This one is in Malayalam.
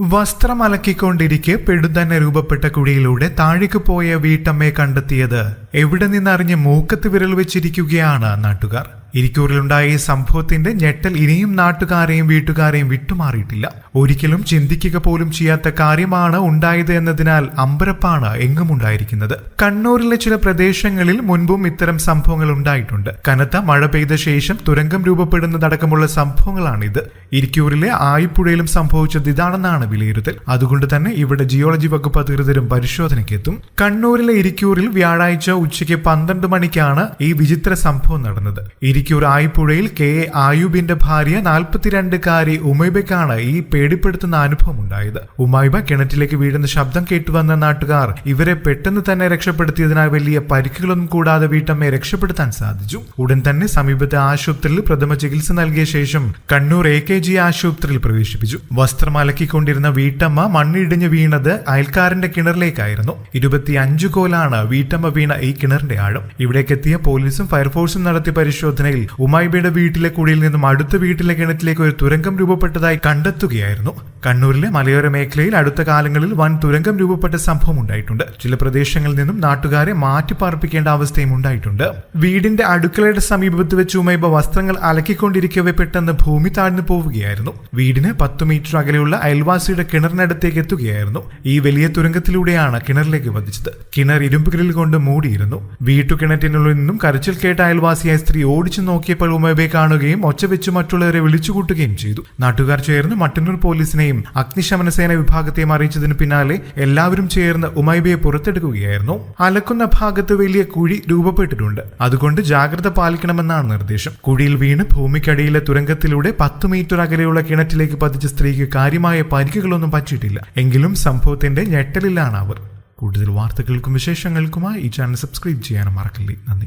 വസ്ത്രം അലക്കിക്കൊണ്ടിരിക്കെ പെടുതന്നെ രൂപപ്പെട്ട കുഴിയിലൂടെ താഴേക്ക് പോയ വീട്ടമ്മയെ കണ്ടെത്തിയത് എവിടെ നിന്നറിഞ്ഞ് മൂക്കത്ത് വിരൽ വെച്ചിരിക്കുകയാണ് നാട്ടുകാർ. ഇരിക്കൂറിലുണ്ടായ ഈ സംഭവത്തിന്റെ ഞെട്ടൽ ഇനിയും നാട്ടുകാരെയും വീട്ടുകാരെയും വിട്ടുമാറിയിട്ടില്ല. ഒരിക്കലും ചിന്തിക്കുക പോലും ചെയ്യാത്ത കാര്യമാണ് ഉണ്ടായത് എന്നതിനാൽ അമ്പരപ്പാണ് എങ്ങും ഉണ്ടായിരിക്കുന്നത്. കണ്ണൂരിലെ ചില പ്രദേശങ്ങളിൽ മുൻപും ഇത്തരം സംഭവങ്ങൾ ഉണ്ടായിട്ടുണ്ട്. കനത്ത മഴ പെയ്ത ശേഷം തുരങ്കം രൂപപ്പെടുന്നതടക്കമുള്ള സംഭവങ്ങളാണിത്. ഇരിക്കൂറിലെ ആയിപ്പുഴയിലും സംഭവിച്ചത് ഇതാണെന്നാണ് വിലയിരുത്തൽ. അതുകൊണ്ട് തന്നെ ഇവിടെ ജിയോളജി വകുപ്പ് അധികൃതരും പരിശോധനയ്ക്കെത്തും. കണ്ണൂരിലെ ഇരിക്കൂറിൽ വ്യാഴാഴ്ച ഉച്ചയ്ക്ക് പന്ത്രണ്ട് മണിക്കാണ് ഈ വിചിത്ര സംഭവം നടന്നത്. ഇരിക്കൂർ ആയിപ്പുഴയിൽ കെ. എ. ആയൂബിന്റെ ഭാര്യ നാൽപ്പത്തിരണ്ടുകാരി ഉമൈബയ്ക്കാണ് ഈ പേടിപ്പെടുത്തുന്ന അനുഭവം ഉണ്ടായത് ഉമൈബ കിണറ്റിലേക്ക് വീഴുന്ന ശബ്ദം കേട്ടുവന്ന നാട്ടുകാർ ഇവരെ പെട്ടെന്ന് തന്നെ രക്ഷപ്പെടുത്തിയതിനാൽ വലിയ പരിക്കുകളൊന്നും കൂടാതെ വീട്ടമ്മയെ രക്ഷപ്പെടുത്താൻ സാധിച്ചു. ഉടൻ തന്നെ സമീപത്തെ ആശുപത്രിയിൽ പ്രഥമ ചികിത്സ നൽകിയ ശേഷം കണ്ണൂർ എ. കെ. ജി. ആശുപത്രിയിൽ പ്രവേശിപ്പിച്ചു. വസ്ത്രം അലക്കിക്കൊണ്ടിരുന്ന വീട്ടമ്മ മണ്ണിടിഞ്ഞ് വീണത് അയൽക്കാരന്റെ കിണറിലേക്കായിരുന്നു. ഇരുപത്തി ഇരുപത്തിയഞ്ചു കോലാണ് വീട്ടമ്മ വീണ ഈ കിണറിന്റെ ആഴം. ഇവിടേക്കെത്തിയ പോലീസും ഫയർഫോഴ്സും നടത്തിയ പരിശോധനയിൽ ഉമായിബയുടെ വീട്ടിലെ കുഴിയിൽ നിന്നും അടുത്ത വീട്ടിലെ കിണറ്റിലേക്ക് ഒരു തുരങ്കം രൂപപ്പെട്ടതായി കണ്ടെത്തുകയായിരുന്നു. കണ്ണൂരിലെ മലയോര മേഖലയിൽ അടുത്ത കാലങ്ങളിൽ വൻ തുരങ്കം രൂപപ്പെട്ട സംഭവം ഉണ്ടായിട്ടുണ്ട്. ചില പ്രദേശങ്ങളിൽ നിന്നും നാട്ടുകാരെ മാറ്റിപ്പാർപ്പിക്കേണ്ട അവസ്ഥയും ഉണ്ടായിട്ടുണ്ട്. വീടിന്റെ അടുക്കളയുടെ സമീപത്ത് വെച്ച് ഉമൈബ വസ്ത്രങ്ങൾ അലക്കിക്കൊണ്ടിരിക്കവെ പെട്ടെന്ന് ഭൂമി താഴ്ന്നു പോവുകയായിരുന്നു. വീടിന് പത്ത് മീറ്റർ അകലെയുള്ള അയൽവാസിയുടെ കിണറിനടുത്തേക്ക് എത്തുകയായിരുന്നു. ഈ വലിയ തുരങ്കത്തിലൂടെയാണ് കിണറിലേക്ക് വധിച്ചത്. കിണർ ഇരുമ്പുകളിൽ കൊണ്ട് മൂടിയിരുന്നു. വീട്ടുകിണറ്റിനുള്ളിൽ നിന്നും കരച്ചിൽ കേട്ട അയൽവാസിയായ സ്ത്രീ ഓടിച്ചു നോക്കിയപ്പോൾ ഉമൈബയെ കാണുകയും ഒച്ച വെച്ച് മറ്റുള്ളവരെ വിളിച്ചുകൂട്ടുകയും ചെയ്തു. നാട്ടുകാർ ചേർന്ന് മട്ടന്നൂർ പോലീസിനെയും അഗ്നിശമന സേന വിഭാഗത്തെയും അറിയിച്ചതിന് പിന്നാലെ എല്ലാവരും ചേർന്ന് ഉമൈബയെ പുറത്തെടുക്കുകയായിരുന്നു. അലക്കുന്ന ഭാഗത്ത് വലിയ കുഴി രൂപപ്പെട്ടിട്ടുണ്ട്. അതുകൊണ്ട് ജാഗ്രത പാലിക്കണമെന്നാണ് നിർദ്ദേശം. കുഴിയിൽ വീണ് ഭൂമിക്കടിയിലെ തുരങ്കത്തിലൂടെ പത്ത് മീറ്റർ അകലെയുള്ള കിണറ്റിലേക്ക് പതിച്ച സ്ത്രീക്ക് കാര്യമായ പരിക്കുകളൊന്നും പറ്റിയിട്ടില്ല. എങ്കിലും സംഭവത്തിന്റെ ഞെട്ടലിലാണ് അവർ. കൂടുതൽ വാർത്തകൾക്കും വിശേഷങ്ങൾക്കുമായി ഈ ചാനൽ സബ്സ്ക്രൈബ് ചെയ്യാനും മറക്കല്ലേ. നന്ദി.